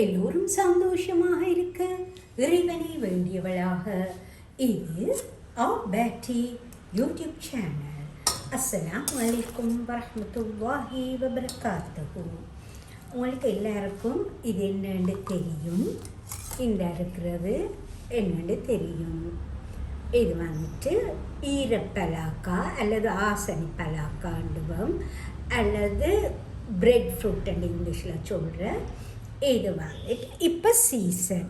எல்லோரும் சந்தோஷமாக இருக்க இறைவனை வேண்டியவளாக. இது ஆ பேட்டி யூடியூப் சேனல் அஸ்லாம் வலைக்கும் வரஹ்மத்துல்லாஹி வபரகாத்துஹு உங்களுக்கு எல்லாருக்கும் இது என்னன்னு தெரியும்? இந்த இருக்கிறது என்னன்னு தெரியும்? இது வந்துட்டு ஈரப்பலாக்கா அல்லது ஆசனி பலாக்காண்டுவம் அல்லது பிரெட் ஃப்ரூட் அண்ட் இங்கிலீஷில் சொல்கிறேன் இது வந்துட்டு இப்போ சீசன்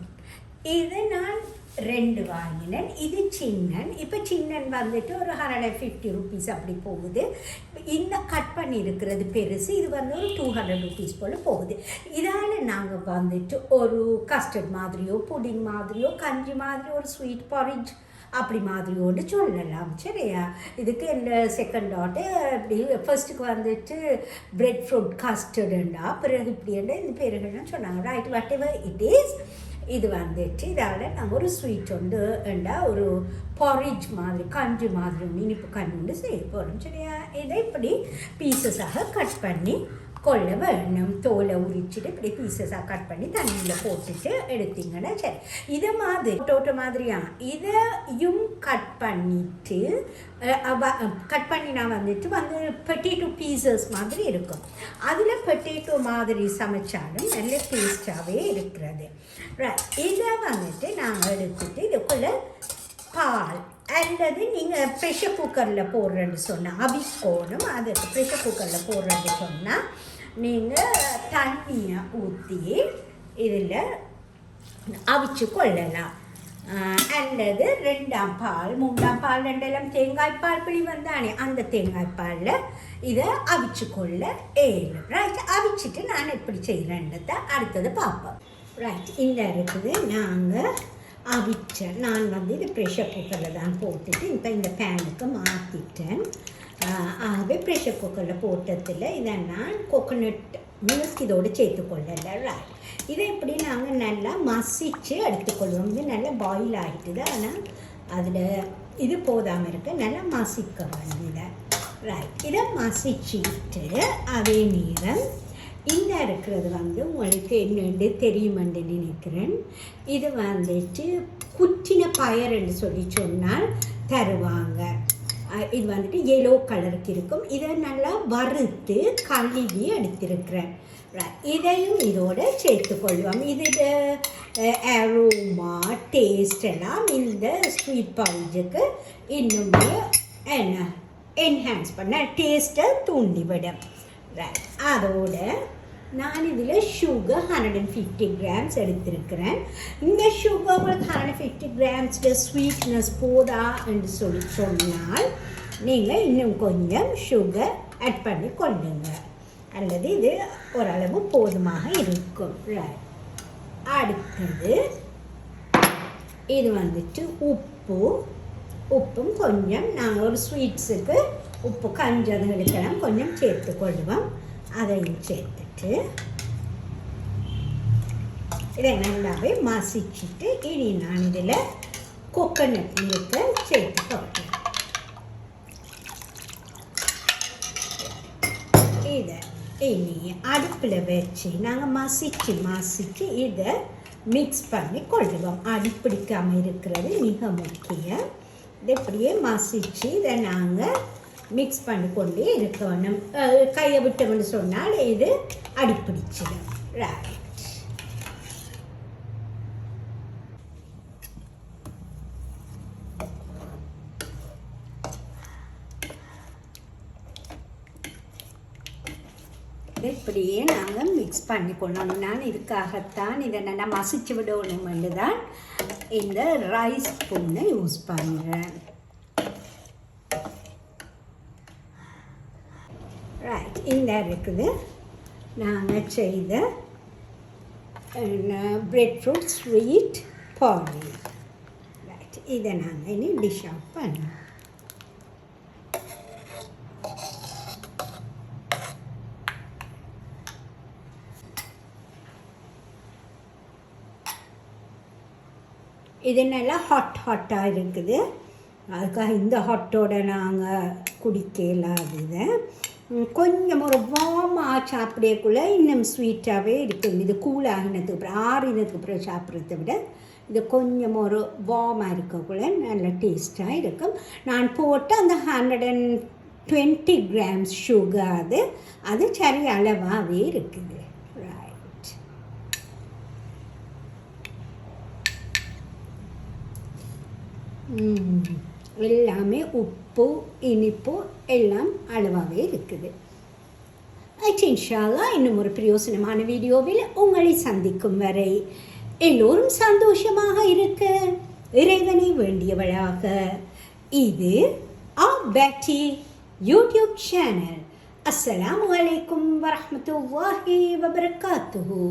இது நான் ரெண்டு வாங்கினேன் இது சின்னன் இப்போ சின்னன் வந்துட்டு ஒரு ஹண்ட்ரட் அண்ட் ஃபிஃப்டி ருபீஸ் அப்படி போகுது இந்த கட் பண்ணி இருக்கிறது பெருசு இது வந்து ஒரு டூ ஹண்ட்ரட் ருபீஸ் போல் போகுது இதால் நாங்கள் வந்துட்டு ஒரு கஸ்டர்ட் மாதிரியோ புடிங் மாதிரியோ கஞ்சி மாதிரி ஒரு ஸ்வீட் பாரிஜ் அப்படி மாதிரி ஒன்று சொல்லலாம் சரியா? இதுக்கு என்ன செகண்ட் டாட்டு இப்படி ஃபர்ஸ்ட்டுக்கு வந்துட்டு பிரெட் ஃப்ரூட் கஸ்டர்டுண்டா பிறகு இப்படின்னா இந்த பேருகள்லாம் சொன்னாங்க. Right whatever it is இது வந்துட்டு இதால் நாங்கள் ஒரு ஸ்வீட் உண்டு ஏண்டா ஒரு பாரிஜ் மாதிரி கஞ்சி மாதிரி ஒன்று இனிப்பு கஞ்சி உண்டு செய்ய போகிறோம் சரியா? இதை இப்படி பீசஸாக கட் பண்ணி கொள்ள வேணும் தோலை உரிச்சிட்டு இப்படி பீசஸாக கட் பண்ணி தண்ணியில் போட்டுட்டு எடுத்தீங்கன்னா சரி இதை மாதிரி டோட்டோ மாதிரியா இதையும் கட் பண்ணிட்டு கட் பண்ணினா வந்துட்டு வந்து பொட்டேட்டோ பீசஸ் மாதிரி இருக்கும் அதில் பொட்டேட்டோ மாதிரி சமைச்சாலும் நல்ல டேஸ்டாகவே இருக்கிறது இதை வந்துட்டு நாங்கள் எடுத்துட்டு இதுக்குள்ளே பால் அல்லது நீங்கள் ப்ரெஷர் குக்கரில் போடுறேன்னு சொன்னால் அவிக்கோணும் அது ப்ரெஷர் குக்கரில் போடுறேன்னு சொன்னால் நீங்கள் தண்ணியை ஊற்றி இதில் அவிச்சு கொள்ளலாம். அல்லது ரெண்டாம் பால் மூன்றாம் பால் ரெண்டெல்லாம் தேங்காய் பால் பிழி வந்தானே அந்த தேங்காய் பாலில் இதை அவிச்சு கொள்ள ஏழு ரைட் அவிச்சிட்டு நான் எப்படி செய்கிறேன்றத அடுத்தது பார்ப்போம். ரைட் இந்த இருக்குது நாங்கள் அவிச்சேன் நான் வந்து இது ப்ரெஷர் குக்கரில் தான் போட்டுட்டு இப்போ இந்த பேனுக்கு மாற்றிட்டேன் ஆகவே ப்ரெஷர் குக்கரில் போட்டதில் இதை நான் கோகோனட் மில்க் இதோடு சேர்த்துக்கொள்ளலை ரைட் இதை இப்படி நாங்கள் நல்லா மசிச்சு எடுத்துக்கொள்வோம் இது நல்லா பாயில் ஆகிட்டுது ஆனால் அதில் இது போதாமல் இருக்க நல்லா மசிக்க வேண்டியதை ரைட் இதை மசிச்சுட்டு அதே நேரம் இந்த இருக்கிறது வந்து உங்களுக்கு என்னென்று தெரியுமென்று நினைக்கிறேன். இது வந்துட்டு குச்சின என்று சொல்லி சொன்னால் தருவாங்க. இது வந்துட்டு எல்லோ கலருக்கு இருக்கும். இதை நல்லா வறுத்து கழுவி எடுத்திருக்கிறேன். இதையும் இதோட சேர்த்துக்கொள்வோம். இது அரோமா டேஸ்ட் எல்லாம் இந்த ஸ்வீட் பாரிஜுக்கு இன்னுமே என்ன என்ஹான்ஸ் பண்ண டேஸ்ட்டை தூண்டிவிடும். அதோட நான் இதில் sugar hundred and fifty grams எடுத்திருக்கிறேன். இந்த சுகர் உங்களுக்கு ஹண்ட்ரட் ஃபிஃப்டி கிராம்ஸில் ஸ்வீட்னஸ் போதா என்று சொல்லி சொன்னால் நீங்கள் இன்னும் கொஞ்சம் சுகர் ஆட் பண்ணி கொள்ளுங்க. அல்லது இது ஓரளவு போதுமாக இருக்கும். அடுத்தது இது வந்துட்டு உப்பு. உப்பும் கொஞ்சம் நாங்கள் ஒரு ஸ்வீட்ஸுக்கு உப்பு கஞ்சதுகளுக்கெல்லாம் கொஞ்சம் சேர்த்து கொள்வோம் அதையும் சேர்த்து சேர்த்துட்டு இதை நல்லாவே மசிச்சுட்டு இனி நான் இதில் கொக்கனட் மில்கை சேர்த்து போடுறேன் இதை இனி அடுப்பில் வச்சு நாங்கள் மசிச்சு மசிச்சு இதை மிக்ஸ் பண்ணி கொள்ளுவோம் அடிப்பிடிக்காமல் இருக்கிறது மிக முக்கியம் இதை இப்படியே மசிச்சு இதை நாங்கள் மிக்ஸ் பண்ணி கொண்டே இருக்கணும் கையை விட்டோம்னு சொன்னால் இது அடிப்பிடிச்சிடும். ரைட் இப்படியே நாங்கள் மிக்ஸ் பண்ணி கொள்ளணும் நான் இதுக்காகத்தான் இதை நல்லா மசிச்சு விடணுமென்று தான் இந்த ரைஸ் ஸ்பூனை யூஸ் பண்ணுறேன் ரைட் இந்த இருக்குது. நாங்கள் செய்த bread fruit sweet poly right இதை நாங்கள் இனி டிஷ் அவுட் பண்ணோம். இது நல்லா ஹாட் ஹாட்டாக இருக்குது. அதுக்காக இந்த ஹாட்டோட நாங்கள் குடிக்க இல்லாதது. கொஞ்சம் ஒரு வார்ம் ஆச்சு சாப்பிடக்குள்ள இன்னும் ஸ்வீட்டாகவே இருக்கும். இது கூலாகினதுக்கு அப்புறம் ஆறினதுக்கு அப்புறம் சாப்பிட்றத விட இது கொஞ்சம் ஒரு வார்மாக இருக்கக்குள்ள நல்ல டேஸ்ட்டாக இருக்கும். நான் போட்டு அந்த hundred and twenty grams sugar அது அது சரி அளவாகவே இருக்குது. ரைட் எல்லாமே உப்பு இனிப்பு எல்லாம் அளவாகவே இருக்குது. இன்ஷால்லா இன்னும் ஒரு பிரயோசனமான வீடியோவில் உங்களை சந்திக்கும் வரை எல்லோரும் சந்தோஷமாக இருக்க இறைவனை வேண்டியவளாக. இது ஆ பேட்டி யூடியூப் சேனல். அஸ்ஸலாமு அலைக்கும் வரஹ்மத்துல்லாஹி வபரகாத்துஹு.